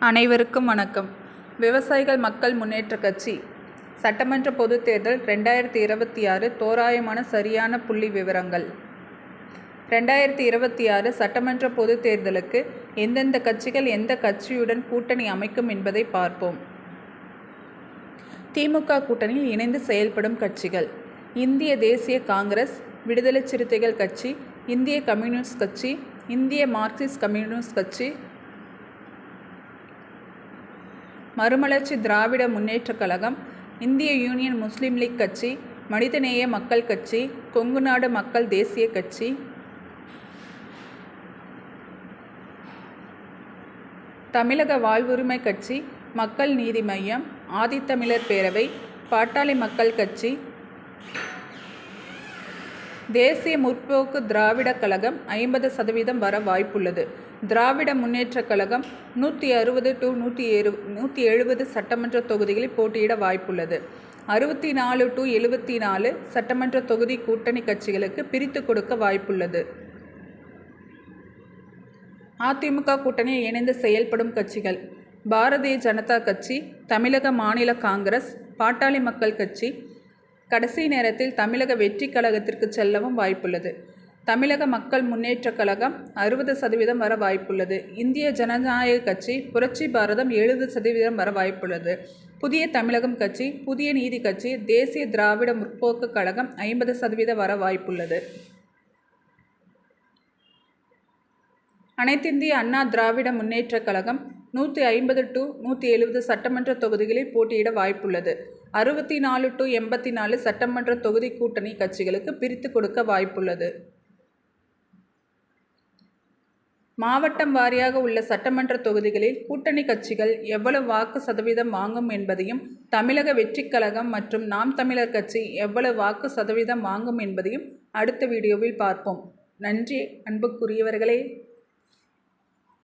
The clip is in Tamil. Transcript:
அனைவருக்கும் வணக்கம். விவசாயிகள் மக்கள் முன்னேற்ற கட்சி சட்டமன்ற பொதுத் தேர்தல் ரெண்டாயிரத்தி இருபத்தி ஆறு தோராயமான சரியான புள்ளி விவரங்கள். ரெண்டாயிரத்தி இருபத்தி ஆறு சட்டமன்ற பொதுத் தேர்தலுக்கு எந்தெந்த கட்சிகள் எந்த கட்சியுடன் கூட்டணி அமைக்கும் என்பதை பார்ப்போம். திமுக கூட்டணியில் இணைந்து செயல்படும் கட்சிகள் இந்திய தேசிய காங்கிரஸ் விடுதலை சிறுத்தைகள் கட்சி இந்திய கம்யூனிஸ்ட் கட்சி இந்திய மார்க்சிஸ்ட் கம்யூனிஸ்ட் கட்சி மறுமலர்ச்சி திராவிட முன்னேற்றக் கழகம் இந்திய யூனியன் முஸ்லீம் லீக் கட்சி மனிதநேய மக்கள் கட்சி கொங்கு நாடு மக்கள் தேசிய கட்சி தமிழக வாழ்வுரிமை கட்சி மக்கள் நீதி மையம் ஆதித்தமிழர் பேரவை பாட்டாளி மக்கள் கட்சி தேசிய முற்போக்கு திராவிடக் கழகம் ஐம்பது சதவீதம் வர வாய்ப்புள்ளது. திராவிட முன்னேற்றக் கழகம் நூற்றி அறுபது டு நூற்றி எரு நூற்றி எழுபது சட்டமன்ற தொகுதிகளில் போட்டியிட வாய்ப்புள்ளது. அறுபத்தி நாலு டு எழுபத்தி நாலு சட்டமன்ற தொகுதி கூட்டணி கட்சிகளுக்கு பிரித்து கொடுக்க வாய்ப்புள்ளது. அதிமுக கூட்டணியில் இணைந்து செயல்படும் கட்சிகள் பாரதிய ஜனதா கட்சி தமிழக மாநில காங்கிரஸ் பாட்டாளி மக்கள் கட்சி கடைசி நேரத்தில் தமிழக வெற்றி கழகத்திற்கு செல்லவும் வாய்ப்புள்ளது. தமிழக மக்கள் முன்னேற்றக் கழகம் அறுபது சதவீதம் வர வாய்ப்புள்ளது. இந்திய ஜனநாயக கட்சி புரட்சி பாரதம் எழுபது சதவீதம் வர வாய்ப்புள்ளது. புதிய தமிழகம் கட்சி புதிய நீதி கட்சி தேசிய திராவிட முற்போக்கு கழகம் ஐம்பது சதவீதம் வர வாய்ப்புள்ளது. அனைத்திந்திய அண்ணா திராவிட முன்னேற்றக் கழகம் நூற்றி ஐம்பது டு நூற்றி எழுபது சட்டமன்ற தொகுதிகளில் போட்டியிட வாய்ப்புள்ளது. அறுபத்தி நாலு டு எண்பத்தி நாலு சட்டமன்ற தொகுதி கூட்டணி கட்சிகளுக்கு பிரித்து கொடுக்க வாய்ப்புள்ளது. மாவட்டம் வாரியாக உள்ள சட்டமன்ற தொகுதிகளில் கூட்டணி கட்சிகள் எவ்வளவு வாக்கு சதவீதம் வாங்கும் என்பதையும் தமிழக வெற்றிக் கழகம் மற்றும் நாம் தமிழர் கட்சி எவ்வளவு வாக்கு சதவீதம் வாங்கும் என்பதையும் அடுத்த வீடியோவில் பார்ப்போம். நன்றி அன்புக்குரியவர்களே.